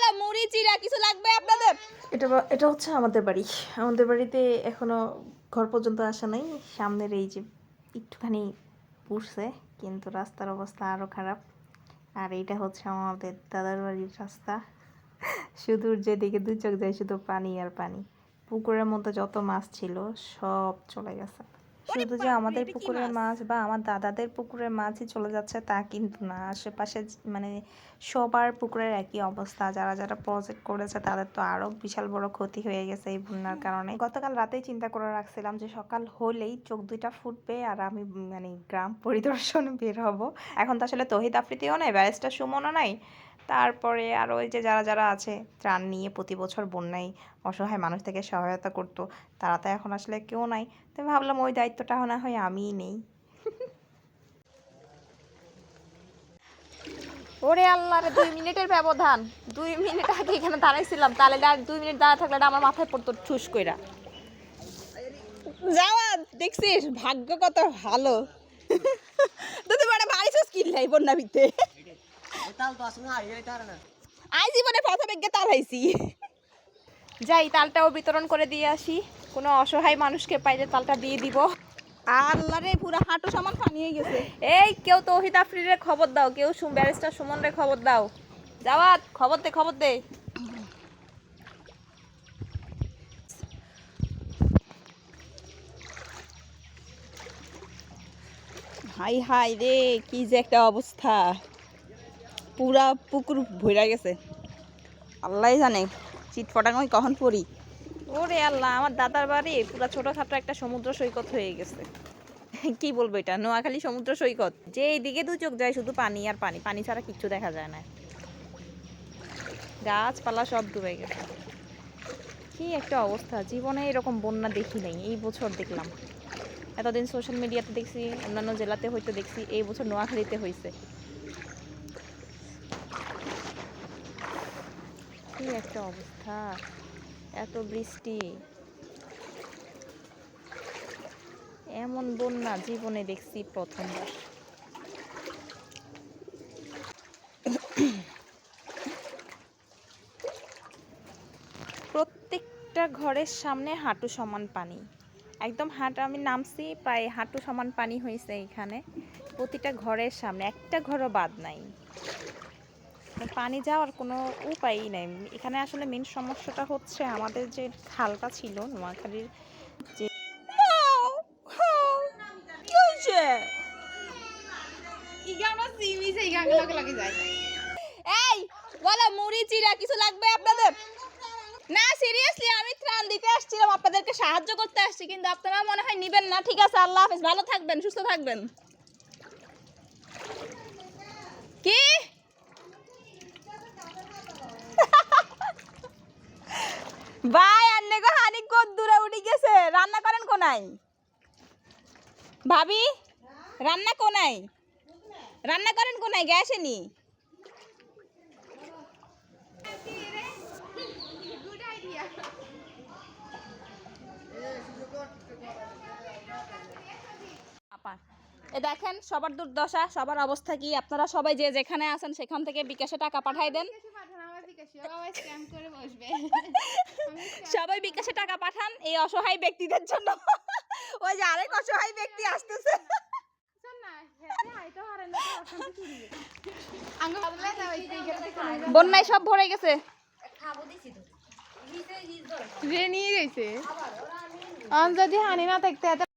বলো মুড়ি চিরা কিছু লাগবে আপনাদের? এটা এটা হচ্ছে আমাদের বাড়ি। আমাদের বাড়িতে এখনও ঘর পর্যন্ত আসা নাই। সামনের এই যে একটুখানি পুষছে কিন্তু রাস্তার অবস্থা আরও খারাপ। আর এইটা হচ্ছে আমাদের দাদার বাড়ির রাস্তা। শুধু যেদিকে দু চোখ যায় শুধু পানি আর পানি। পুকুরের মধ্যে যত মাছ ছিল, সব চলে গেছে। শুধু যে আমাদের পুকুরের মাছ। বা আমার দাদাদের পুকুরের মাছই চলে যাচ্ছে তা কিন্তু না। আশেপাশে মানে সবার পুকুরের একই অবস্থা। যারা যারা প্রজেক্ট করেছে তাদের তো আরও বিশাল বড় ক্ষতি হয়ে গেছে এই বন্যার কারণে। গতকাল রাতেই চিন্তা করে রাখছিলাম যে সকাল হলেই চোখ দুইটা ফুটবে আর আমি মানে গ্রাম পরিদর্শন বের হব। এখন তো আসলে তহিদ আফ্রিদিও নাই ব্যারিস্টার সুমনও নাই। তারপরে আর ওই যে যারা যারা আছে ত্রাণ নিয়ে প্রতি বছর বন্যায় অসহায় মানুষ থেকে সহায়তা করতো তারা তো এখন আসলে কেউ নাই। তো ভাবলাম ওই দায়িত্বটা না হয় আমিই নেই। ওরে আল্লাহ রে দুই মিনিটের ব্যবধান। দুই মিনিট আগে এখানে দাঁড়াইছিলাম তাহলে আর দুই মিনিট দাঁড়া থাকলে আমার মাথায় পড়তো ঠুস কইরা। যাওয়া দেখছিস? ভাগ্য কত ভালো। তুই বড় ভারী সস কিনলাই বন্যা ভিতে আই জীবনে প্রথমে গিয়ে তাল হাইছি যাই তালটাও বিতরণ করে দিয়ে আসি। কোনো অসহায় মানুষকে পাইলে তালটা দিয়ে দিব। আল্লাহ রে পুরো হাঁটু সমান পানি হয়ে গেছে। এই কেউ তৌহিদ আফ্রিদের খবর দাও কেউ সুম ব্যারিস্টার সুমন রে খবর দাও। যাওয়াত খবর দে খবর দে। হাই হাই রে কি যে একটা অবস্থা। পুরা পুকুর ভরে গেছে। আল্লাহ জানে চিট ফটাঙ্গই কখন পড়ি। ওরে আল্লাহ, আমার দাদার বাড়ি পুরো ছোটখাটো একটা সমুদ্র সৈকত হয়ে গেছে। কি বলব এটা? নোয়াখালী সমুদ্র সৈকত। যে এইদিকে দু চোখ যায় শুধু পানি আর পানি। পানি ছাড়া কিচ্ছু দেখা যায় না। গাছপালা সব ডুবে গেছে। কি একটা অবস্থা। জীবনে এরকম বন্যা দেখি নাই, এই বছর দেখলাম। এতদিন সোশ্যাল মিডিয়াতে দেখছি, অন্যান্য জেলাতে হয়তো দেখছি, এই বছর নোয়াখালীতে হয়েছে কি একটা অবস্থা। এত বৃষ্টি। এমন বন্যা জীবনে দেখছি প্রথমবার। প্রত্যেকটা ঘরের সামনে হাঁটু সমান পানি। একদম হাঁটু, আমি নামছি, প্রায় হাঁটু সমান পানি হয়েছে এখানে। প্রতিটা ঘরের সামনে, একটা ঘরও বাদ নাই। পানি যাওয়ার কোনো উপায়ই নাই। এখানে আসলে মেন সমস্যাটা হচ্ছে আমাদের যে খালটা ছিল নোয়াখালীর যে এই বলো মুড়ি চিরা কিছু লাগবে আপনাদের? না সিরিয়াসলি আমি ত্রাণ দিতে আসছিলাম আপনাদেরকে সাহায্য করতে আসছি কিন্তু আপনারা মনে হয় নিবেন না। ঠিক আছে আল্লাহ হাফেজ ভালো থাকবেন সুস্থ থাকবেন। কি? ভাই, আন্নে গো হানি কত দূরে উঠে গেছে। রান্না করেন কোনাই ভাবি, রান্না কোনাই রান্না করেন কোনায়? গ্যাসে নি এ দেখেন, সবার দুর্দশা, সবার অবস্থা কি? আপনারা সবাই যে যেখানে আছেন, সেখান থেকে বিকাশে টাকা পাঠাই দেন। সবাই বিকাশে টাকা পাঠান এই অসহায় ব্যক্তিদের জন্য। ওই যে আরেক অসহায় ব্যক্তি আসতেছে। বন্যায় সব ভরে গেছে। রে নিয়ে গেছে যদি হানি না থাকতে